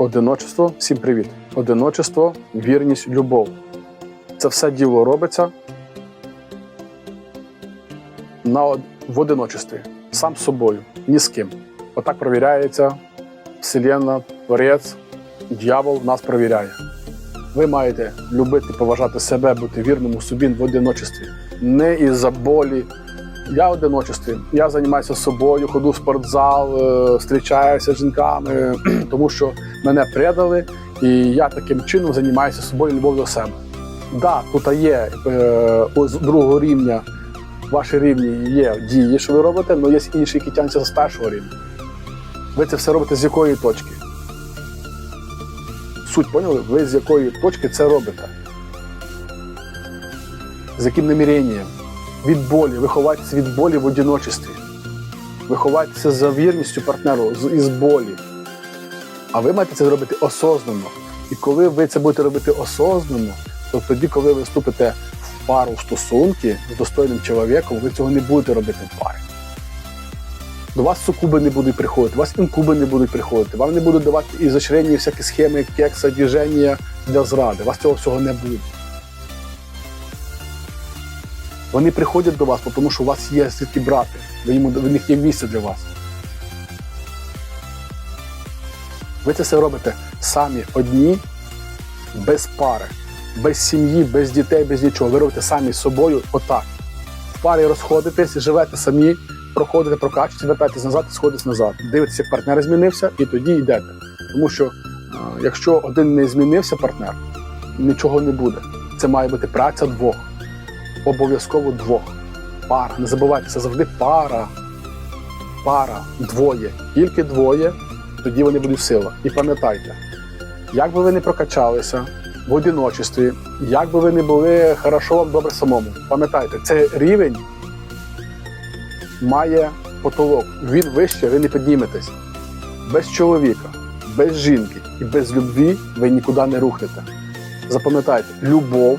Одиночество, всім привіт. Одиночество, вірність, любов. Це все діло робиться на, в одиночестві, сам з собою, ні з ким. Отак провіряється Вселенна, Творець, дьявол нас провіряє. Ви маєте любити, поважати себе, бути вірним у собі в одиночестві. Не із-за болі. Я в одиночестві. Я займаюся собою, ходу в спортзал, е, зустрічаюся з жінками, тому що мене предали, і я таким чином займаюся собою любов до себе. Да, тут є е, з другого рівня, ваші рівні є дії, що ви робите, але є інші, які тягнуться з першого рівня. Ви це все робите з якої точки? Суть поняли? Ви з якої точки це робите? З яким наміренням? Від болі, ви ховаєтеся від болі в одиночестві. Ви ховаєтеся за вірністю партнеру із болі. А ви маєте це зробити осознано. І коли ви це будете робити осознано, то тоді, коли ви вступите в пару в стосунки з достойним чоловіком, ви цього не будете робити в парі. До вас сукуби не будуть приходити, до вас інкуби не будуть приходити, вам не будуть давати ізощрення, всякі схеми, кекса, діження для зради. У вас цього всього не буде. Вони приходять до вас, тому що у вас є звідки брати. В них є місце для вас. Ви це все робите самі одні, без пари, без сім'ї, без дітей, без нічого. Ви робите самі з собою отак. В парі розходитесь, живете самі, проходите, прокачуєте, вертаєтесь назад, сходитесь назад. Дивитесь, як партнер змінився, і тоді йдете. Тому що е, якщо один не змінився партнер, нічого не буде. Це має бути праця двох. Обов'язково двох. Пара. Не забувайте, це завжди пара. Пара, двоє. Тільки двоє, тоді вони будуть сила. І пам'ятайте, як би ви не прокачалися в одиночестві, як би ви не були хорошо вам добре самому, пам'ятайте, цей рівень має потолок. Він вище, ви не підніметесь. Без чоловіка, без жінки і без любві ви нікуди не рухнете. Запам'ятайте, любов,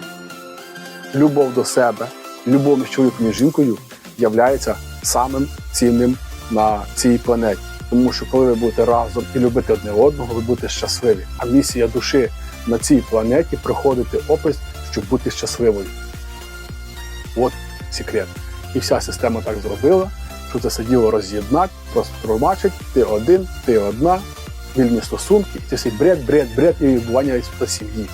любов до себе, любов між чоловіком і жінкою являється самим цінним на цій планеті. Тому що коли ви будете разом і любити одне одного, ви будете щасливі. А місія душі на цій планеті проходити опис, щоб бути щасливою. От секрет. І вся система так зробила, що це все діло роз'єднати, просто промачить, ти один, ти одна, вільні стосунки, і це всі бред, бред, бред і відбування сім'ї.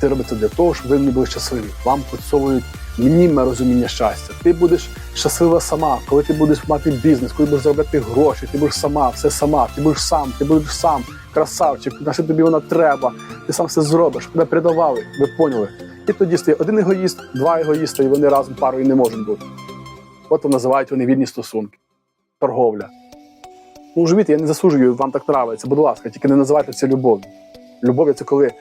Це робиться для того, щоб ви не були щасливі. Вам підсовують мінімне розуміння щастя. Ти будеш щаслива сама, коли ти будеш мати бізнес, коли будеш заробляти гроші, ти будеш сама, все сама, ти будеш сам, ти будеш сам, красавчик, на що тобі вона треба, ти сам все зробиш, тебе передавали, ви поняли. І тоді стає один егоїст, два егоїста, і вони разом парою не можуть бути. От називають вони вільні стосунки, торговля. Ну, живіть, я не засуджую, вам так нравиться, будь ласка, тільки не називайте це любов'ю. Любов це коли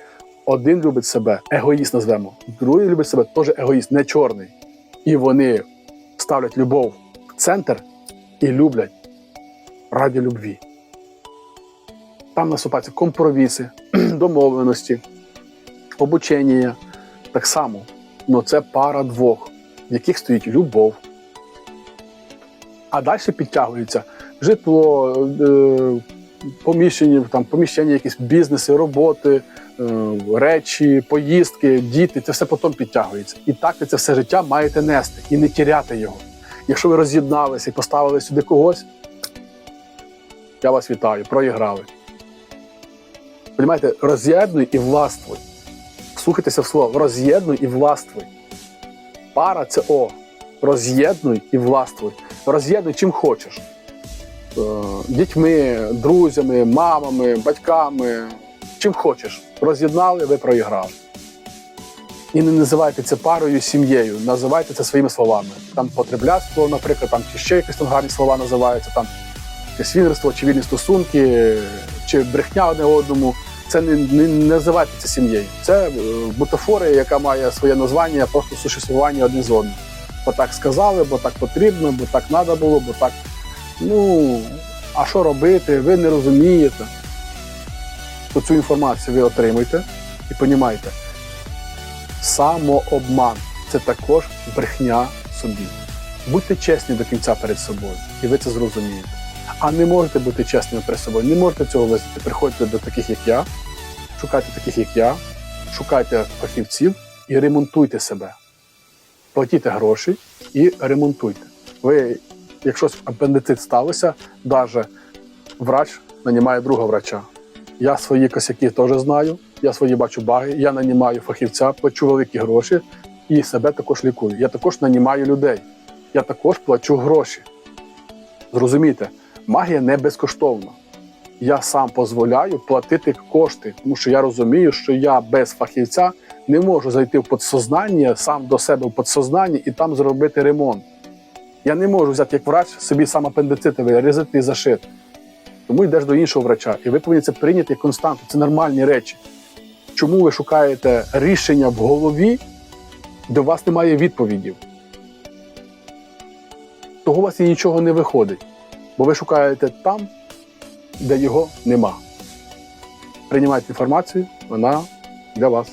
один любить себе, егоїст назвемо, другий любить себе теж егоїст, не чорний. І вони ставлять любов в центр і люблять раді любві. Там наступаються компроміси, домовленості, обучення. Так само. Ну це пара двох, в яких стоїть любов. А далі підтягується житло, е, поміщення, там, поміщення, якісь бізнеси, роботи, речі, поїздки, діти, це все потім підтягується. І так ви це все життя маєте нести і не тіряти його. Якщо ви роз'єдналися і поставили сюди когось, я вас вітаю, проіграли. Понімаєте, роз'єднуй і властвуй. Слухайтеся в слово, роз'єднуй і властвуй. Пара це О. Роз'єднуй і властвуй. Роз'єднуй чим хочеш. Е, Дітьми, друзями, мамами, батьками, чим хочеш. Роз'єднали, ви проіграли. І не називайте це парою, сім'єю, називайте це своїми словами. Там потребляцтво, наприклад, там чи ще якісь там гарні слова називаються, там чи свідерство, чи вільні стосунки, чи брехня одне одному. Це не, не, не називайте це сім'єю. Це е, бутафорія, яка має своє названня, просто существування один з одним. Бо так сказали, бо так потрібно, бо так треба було, бо так. Ну, а що робити? Ви не розумієте. То цю інформацію ви отримуєте і понімаєте. Самообман це також брехня собі. Будьте чесні до кінця перед собою, і ви це зрозумієте. А не можете бути чесними перед собою, не можете цього визнати. Приходьте до таких, як я, шукайте таких, як я, шукайте фахівців і ремонтуйте себе. Платіть гроші і ремонтуйте. Ви, якщо апендицит сталося, навіть врач нанімає другого врача. Я свої косяки теж знаю, я свої бачу баги, я нанімаю фахівця, плачу великі гроші і себе також лікую. Я також нанімаю людей. Я також плачу гроші. Зрозумійте, магія не безкоштовна. Я сам дозволяю платити кошти, тому що я розумію, що я без фахівця не можу зайти в підсознання, сам до себе в підсознанні і там зробити ремонт. Я не можу взяти як врач собі сам апендицит вирізати і зашити. Тому йдеш до іншого врача, і ви повинні це прийняти як константу. Це нормальні речі. Чому ви шукаєте рішення в голові, де у вас немає відповідів? Того у вас і нічого не виходить, бо ви шукаєте там, де його нема. Приймайте інформацію, вона для вас.